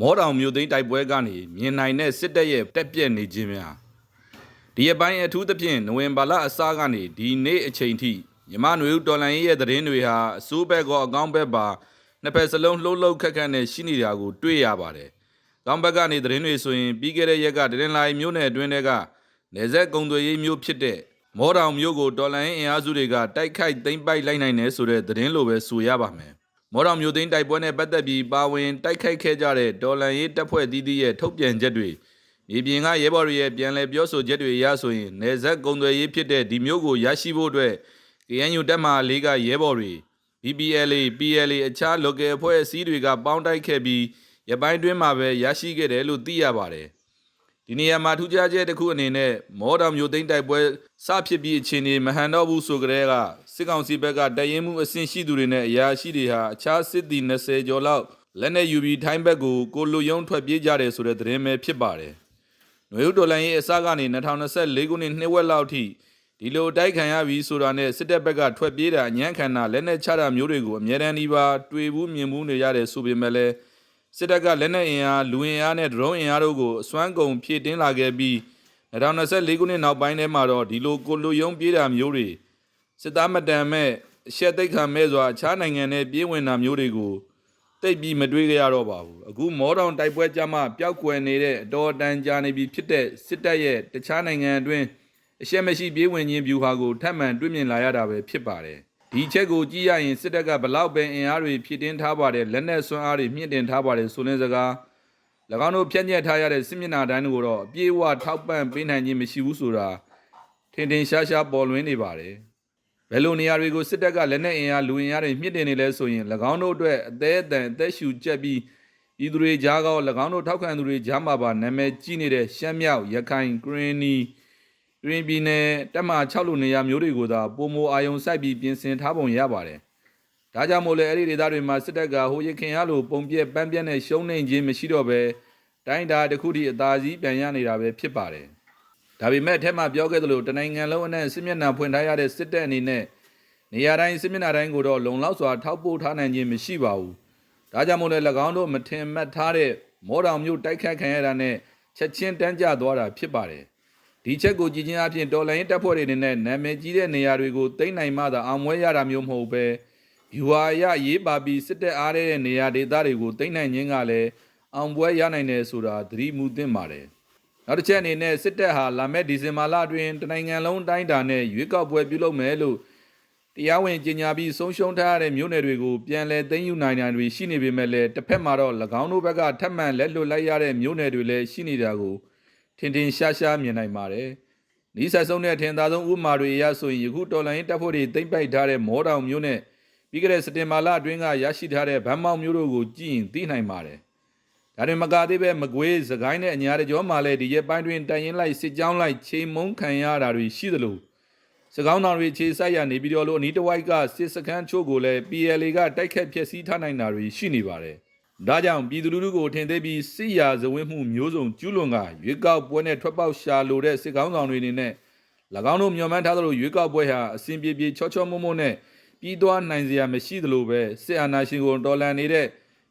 မောတောင်မြို့သိမ်းတိုက်ပွဲကနေမြင်နိုင်တဲ့စစ်တပ်ရဲ့တက်ပြက်နေခြင်းများဒီအပိုင်းအထူးသဖြင့်နိုဝင်ဘာလအစကနေဒီနေ့အချိန်ထိမြမနွေဦးတော်လန်ရေးရဲ့သတင်းတွေဟာအစိုးဘက်ကောအကောင်းဘက်ပါနှစ်ဖက်စလုံးလှုပ်လှုပ်ခက်ခက်နဲ့ရှိနေတာကိုတွေ့ရပါတယ်။ကောင်းဘက်ကနေသတင်းတွေဆိုရင်ပြီးခဲ့တဲ့ရက်ကတရင်လာရီမြို့နယ်အတွင်းထဲကနေဆက်ကုံသွေးရေးမြို့ဖြစ်တဲ့မောတောင်မြို့ကိုတော်လန်ရေးအင်အားစုတွေကတိုက်ခိုက်သိမ်းပိုက်လိုက်နိုင်တယ်ဆိုတဲ့သတင်းလိုပဲဆိုရပါမယ်။ မော်တော်မျိုးသိန်းတိုက်ပွဲနဲ့ပတ်သက်ပြီးပါဝင်တိုက်ခိုက်ခဲ့ကြတဲ့ဒေါ်လန်ရေးတပ်ဖွဲ့သီးသီးရဲ့ထုတ်ပြန်ချက်တွေမြေပြင်ကရဲဘော်တွေရဲ့ပြန်လည်ပြောဆိုချက်တွေအရဆိုရင်နေဆက်ကုံသွယ်ရေးဖြစ်တဲ့ဒီမျိုးကိုရရှိဖို့အတွက် KNU တပ်မဟာလေးကရဲဘော်တွေ BPLA PLA အခြား local အဖွဲ့အစည်းတွေကပေါင်းတိုက်ခဲ့ပြီးရပိုင်းတွင်းမှာပဲရရှိခဲ့တယ်လို့သိရပါတယ်ဒီနေရာမှာထူးခြားချက်တစ်ခုအနေနဲ့မော်တော်မျိုးသိန်းတိုက်ပွဲစဖြစ်ပြီးအချိန်ဒီမဟန်တော့ဘူးဆိုကြတဲ့က စစ်ကောင်စီဘက်ကတရင်မှုအဆင့်ရှိသူတွေနဲ့အရာရှိတွေဟာအခြားစစ်သည်20ကျော်လောက်လက်နဲ့ယူပြီးထိုင်းဘက်ကိုကိုလိုယုံထွက်ပြေးကြတယ်ဆိုတဲ့သတင်းပဲဖြစ်ပါတယ်။နွေဦးတော်လိုင်းရဲ့အစကနေ2024ခုနှစ်နှစ်ဝက်လောက်ထိဒီလိုတိုက်ခံရပြီးဆိုတာနဲ့စစ်တပ်ဘက်ကထွက်ပြေးတာအညံ့ခံတာလက်နဲ့ချတာမျိုးတွေကိုအများတန်းဒီပါတွေ့ဘူးမြင်ဘူးနေရတယ်ဆိုပေမဲ့လည်းစစ်တပ်ကလက်နက်အင်အားလူအင်အားနဲ့ဒရုန်းအင်အားတို့ကိုအစွမ်းကုန်ဖြည့်တင်းလာခဲ့ပြီး2024ခုနှစ်နောက်ပိုင်းထဲမှာတော့ဒီလိုကိုလိုယုံပြေးတာမျိုးတွေ စစ်သားမတန်မဲ့အရှက်သိက္ခာမဲ့စွာအခြားနိုင်ငံနဲ့ပြေးဝင်တာမျိုးတွေကိုတိတ်ပြီးမတွေးကြရတော့ပါဘူးအခုမောတောင်တိုက်ပွဲကြမှာပျောက်ကွယ်နေတဲ့အတော်တန်ကြာနေပြီဖြစ်တဲ့စစ်တပ်ရဲ့တခြားနိုင်ငံအတွင်းအရှက်မရှိပြေးဝင်ခြင်းဗျူဟာကိုထပ်မံတွေ့မြင်လာရတာပဲဖြစ်ပါတယ်ဒီချက်ကိုကြည့်ရရင်စစ်တပ်ကဘလောက်ပဲအင်အားတွေဖြည့်တင်းထားပါတယ်လက်နက်စွမ်းအားတွေမြင့်တင်ထားပါတယ်ဆိုတဲ့စကား၎င်းတို့ဖြန့်ညက်ထားရတဲ့စစ်မျက်နှာတိုင်းကိုတော့အပြေးအဝထောက်ပံ့ပေးနိုင်ခြင်းမရှိဘူးဆိုတာထင်ထင်ရှားရှားပေါ်လွင်နေပါတယ် ဘယ်လိုနေရာတွေကိုစစ်တပ်ကလက်နက်အင်အားလူအင်အားတွေမြင့်တင်နေလဲဆိုရင်၎င်းတို့အတွက်အသေးအတန်အသက်ရှူကျက်ပြီးဤသူတွေကြားကော၎င်းတို့ထောက်ခံသူတွေကြားမှာပါနာမည်ကြီးနေတဲ့ရှမ်းမြောက်ရခိုင်ဂရင်းနီဂရင်းပြည်နယ်တက်မှ6လူနေရာမျိုးတွေကိုသာပုံမအာယုံစိုက်ပြီးပြင်ဆင်ထားပုံရပါတယ်။ဒါကြောင့်မို့လဲအဲ့ဒီဒေသတွေမှာစစ်တပ်ကဟိုရခင်ရလိုပုံပြက်ပန်းပြက်နဲ့ရှုံးနေခြင်းမရှိတော့ပဲတိုင်းဒါတစ်ခုတည်းအသာစီးပြန်ရနေတာပဲဖြစ်ပါတယ်။ ဒါပေမဲ့အထက်မှာပြောခဲ့သလိုတနိုင်ငံလုံးအနဲ့စစ်မျက်နှာဖွင့်ထားရတဲ့စစ်တပ်အနေနဲ့နေရာတိုင်းစစ်မျက်နှာတိုင်းကိုတော့လုံလောက်စွာထောက်ပို့ထားနိုင်ခြင်းမရှိပါဘူး။ဒါကြောင့်မို့လဲ၎င်းတို့မထင်မှတ်ထားတဲ့မောတောင်မျိုးတိုက်ခတ်ခံရတာနဲ့ချက်ချင်းတန်းကျသွားတာဖြစ်ပါတယ်။ဒီချက်ကိုကြည်ချင်းအဖြစ်တော်လိုင်းတပ်ဖွဲ့တွေအနေနဲ့နာမည်ကြီးတဲ့နေရာတွေကိုသိမ်းနိုင်မှသာအောင်ပွဲရတာမျိုးမဟုတ်ပဲယူဟာရရေးပါပြီးစစ်တပ်အားတဲ့နေရာဒေသတွေကိုသိမ်းနိုင်ခြင်းကလည်းအောင်ပွဲရနိုင်တယ်ဆိုတာသတိမူသင့်ပါတယ်။ နောက်တစ်ချက်အနေနဲ့စစ်တပ်ဟာလာမယ့်ဒီဇင်ဘာလအတွင်းတနိုင်ငံလုံးအတိုင်းအတာနဲ့ရွေးကောက်ပွဲပြုလုပ်မယ်လို့တရားဝင်ကြေညာပြီးဆုံးရှုံးထားရတဲ့မြို့နယ်တွေကိုပြန်လည်သိမ်းယူနိုင်တာတွေရှိနေပေမဲ့လည်းတစ်ဖက်မှာတော့၎င်းတို့ဘက်ကထပ်မံလက်လွတ်လိုက်ရတဲ့မြို့နယ်တွေလည်းရှိနေတာကိုထင်ထင်ရှားရှားမြင်နိုင်ပါတယ်။ဤဆက်ဆုံးတဲ့အထင်သာဆုံးဥပမာတွေအရဆိုရင်ယခုတော်လိုင်းတပ်ဖွဲ့တွေသိမ့်ပိုက်ထားတဲ့မောတောင်မြို့နဲ့ပြီးခဲ့တဲ့စက်တင်ဘာလအတွင်းကရရှိထားတဲ့ဗန်းမောက်မြို့တို့ကိုကြည့်ရင်သိနိုင်ပါတယ်။ ဒါတွေမကသေးပဲမကွေးစကိုင်းနဲ့အညာတကြောမှာလည်းဒီရက်ပိုင်းတွင်တိုင်ရင်လိုက်စစ်ကြောင်းလိုက်ချိန်မုံခံရတာတွေရှိသလိုစကောင်းတော်တွေခြေဆိုင်ရနေပြီးတော့လို့အနီးတစ်ဝိုက်ကစစ်စခန်းချို့ကိုလည်း PLA ကတိုက်ခတ်ဖျက်ဆီးထားနိုင်တာတွေရှိနေပါတယ်။ဒါကြောင့်ပြည်သူလူထုကိုထင်သေးပြီးစစ်ရာဇဝတ်မှုမျိုးစုံကျူးလွန်ကရွေးကောက်ပွဲနဲ့ထွက်ပေါက်ရှာလိုတဲ့စစ်ကောင်းဆောင်တွေအနေနဲ့၎င်းတို့မျှော်မှန်းထားသလိုရွေးကောက်ပွဲဟာအစဉ်ပြေပြေချောချောမွမွနဲ့ပြီးသွားနိုင်စရာမရှိသလိုပဲစစ်အာဏာရှင်ကိုတော်လှန်နေတဲ့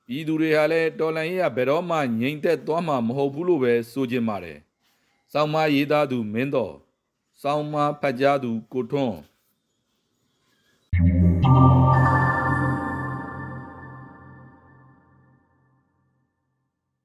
ပြည်သူတွေဟာလည်းတော်လန်ရေးကဘယ်တော့မှငြိမ်သက်သွားမှာမဟုတ်ဘူးလို့ပဲဆိုချင်ပါတယ်။စောင်းမရေးသားသူမင်းတော်စောင်းမဖတ်ကြားသူကိုထွန်း